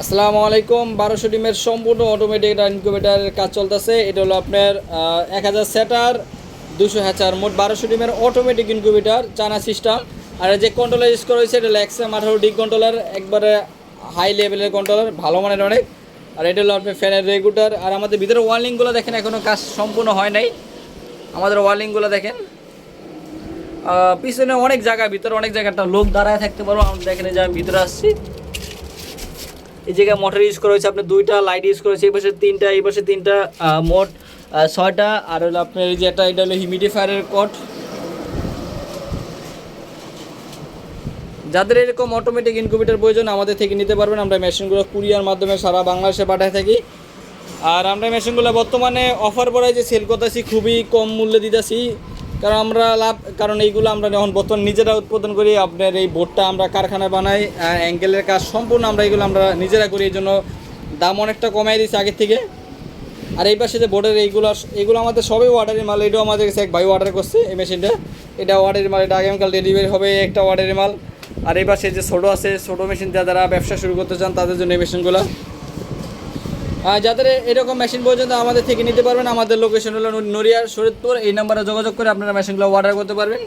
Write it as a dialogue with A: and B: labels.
A: আসসালামু আলাইকুম। বারোশো ডিমের সম্পূর্ণ অটোমেটিক ইনকিউবেটারের কাজ চলতেছে। এটা হলো আপনার এক হাজার সেটার দুশো হ্যাচার মোট বারোশো ডিমের অটোমেটিক ইনকিউবেটার চানা সিস্টেম আর যে কন্ট্রোলার ইউজ করা হয়েছে, এটা হলো এক্সএম আঠারো ডি কন্ট্রোলার একবারে হাই লেভেলের কন্ট্রোলার ভালো মানের অনেক। আর এটা হলো আপনার ফ্যানের রেগুলেটর আর আমাদের ভিতরে ওয়ার্লিংগুলো দেখেন এখনও কাজ সম্পূর্ণ হয় নাই। আমাদের ওয়ার্লিংগুলো দেখেন। পিছনে অনেক জায়গা, ভিতরে অনেক জায়গাটা লোক দাঁড়ায় থাকতে পারব। আমরা দেখেন যে আমি ভিতরে আসছি। এই জায়গায় মোটর ইউজ করা হয়েছে আপনার দুইটা লাইট ইউজ করেছে এই পাশে তিনটা, এই পাশে তিনটা মোট ছয়টা, আর হলো আপনার এই যে একটা, এটা হলো হিউমিডিফায়ারের কট যাদের এরকম অটোমেটিক ইনকিউবেটর প্রয়োজন, আমাদের থেকে নিতে পারবেন। আমরা মেশিনগুলো কুরিয়ার মাধ্যমে সারা বাংলাদেশে পাঠায় থাকি। আর আমরা মেশিনগুলো বর্তমানে অফার পড়ায় যে সেল করতেছি, খুবই কম মূল্যে দিতেছি। কারণ আমরা লাভ কারণ এইগুলো আমরা যখন বর্তমান নিজেরা উৎপাদন করি, আপনার এই বোর্ডটা আমরা কারখানায় বানাই অ্যাঙ্গেলের কাজ সম্পূর্ণ আমরা এগুলো আমরা নিজেরা করি এই জন্য দাম অনেকটা কমাই দিচ্ছি আগের থেকে। আর এই পাশে যে বোর্ডের এইগুলো এগুলো আমাদের সবই অর্ডারের মাল, এটাও আমাদের কাছে এক ভাই অর্ডার করছে এই মেশিনটা এটা অর্ডারের মাল, এটা আগামীকাল ডেলিভারি হবে একটা অর্ডারের মাল। আর এই পাশে যে ছোটো আছে, ছোটো মেশিন যারা ব্যবসা শুরু করতে চান, তাদের জন্য এই মেশিনগুলো যাদের এরকম মেশিন পর্যন্ত আমাদের থেকে নিতে পারবেন, আমাদের লোকেশন হলো নড়িয়া শরীরপুর এই নাম্বারে যোগাযোগ করে আপনারা মেশিনগুলো অর্ডার করতে পারবেন।